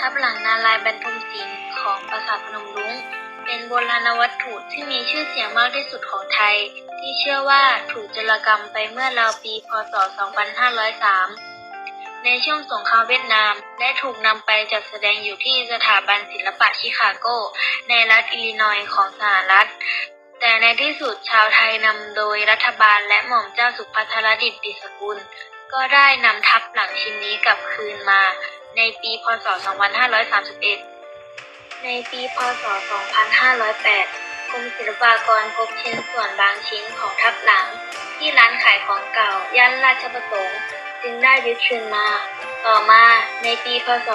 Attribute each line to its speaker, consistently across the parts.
Speaker 1: ทับหลังนารายบรรทมศิลป์ของปราสาทพนมรุ้ง เป็นโบราณวัตถุที่มีชื่อเสียงมากที่สุดของไทย ที่เชื่อว่าถูกจรกรรมไปเมื่อราวปี พ.ศ.2503 ในช่วงสงครามเวียดนาม และถูกนำไปจัดแสดงอยู่ที่สถาบันศิลปะชิคาโก ในรัฐอิลลินอยส์ของสหรัฐแต่ในที่สุดชาวไทยนำโดยรัฐบาลและหม่อมเจ้าสุพัทรดิษฐ์ดิสกุล ก็ได้นำทับหลังชิ้นนี้กลับคืนมา ในปีพ.ศ.2531 ในปีพ.ศ.2508 กรมศิลปากรพบชิ้นส่วนบางชิ้นของทับหลัง ที่ร้านขายของเก่าย่านราชประสงค์จึงได้ยึดคืนมา ต่อมาในปีพ.ศ.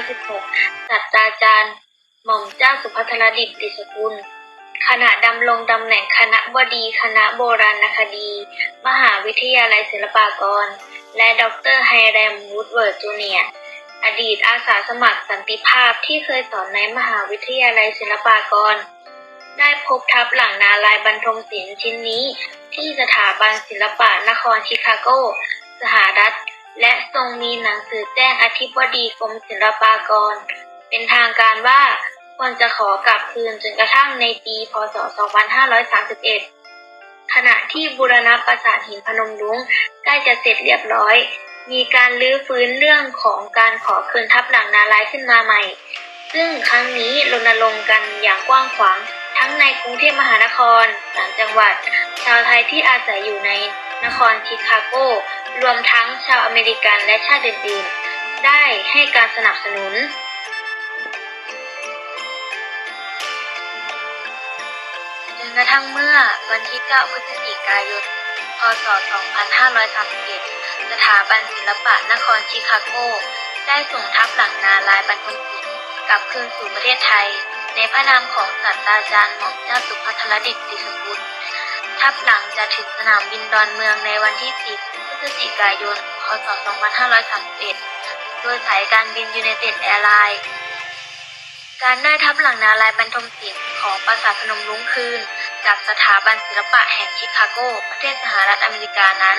Speaker 1: 2516 ศาสตราจารย์หม่อมเจ้าสุภัทรดิษฐ์ดิษกุลขณะดำรงตำแหน่งคณะบดีคณะโบราณคดี มหาวิทยาลัยศิลปากร และดรไฮแรมวูดเวิร์ดจูเนียร์ อดีตอาสาสมัครสันติภาพที่เคยสอนในมหาวิทยาลัยศิลปากร ได้พบทับหลังนาลายบรรทมศิลป์ชิ้นนี้ ที่สถาบันศิลปะนครชิคาโก สหรัฐ และทรงมีหนังสือแจ้งอธิบดีกรมศิลปากร เป็นทางการว่าควรจะขอกลับคืนจนกระทั่งในปีพ.ศ.2531 ขณะที่บูรณะปราสาทหินพนมรุ้งใกล้จะเสร็จเรียบร้อย มีการลื้อฟื้นเรื่องของการขอคืนทับหลังนารายขึ้นมาใหม่ ซึ่งครั้งนี้รณรงค์กันอย่างกว้างขวาง ทั้งในกรุงเทพมหานคร ต่างจังหวัด ชาวไทยที่อาศัยอยู่ในนครชิคาโก รวมทั้งชาวอเมริกันและชาติอื่นๆ ได้ให้การสนับสนุนจนกระทั่งเมื่อวันที่ 9 พฤศจิกายน พ.ศ.2531 สถาบันศิลปะนครชิคาโก ได้ส่งทัพหลังนาลายบรรทมศิลป์กลับคืนสู่ประเทศไทย ในพระนามของศาสตราจารย์หม่อมเจ้าสุภัทรดิษฐ์ดิสกุลทัพหลังจะถึงสนามบินดอนเมืองในวันที่ 10 พฤศจิกายน พ.ศ.2531 โดยสายการบินยูไนเต็ดแอร์ไลน์การได้ทับหลังนาลายบรรทมศิลป์ของปราสาทพนมรุ้งคืน จากสถาบันศิลปะแห่งชิคาโก ประเทศสหรัฐอเมริกานั้น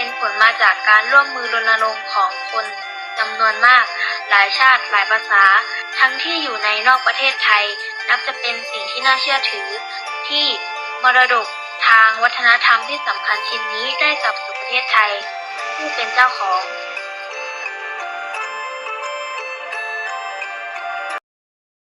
Speaker 1: เป็นผลมาจากการร่วมมือรณรงค์ของคนจำนวนมาก หลายชาติหลายภาษา ทั้งที่อยู่ในนอกประเทศไทย นับจะเป็นสิ่งที่น่าเชื่อถือ ที่มรดกทางวัฒนธรรมที่สำคัญชิ้นนี้ได้กลับสู่ประเทศไทย ผู้เป็นเจ้าของ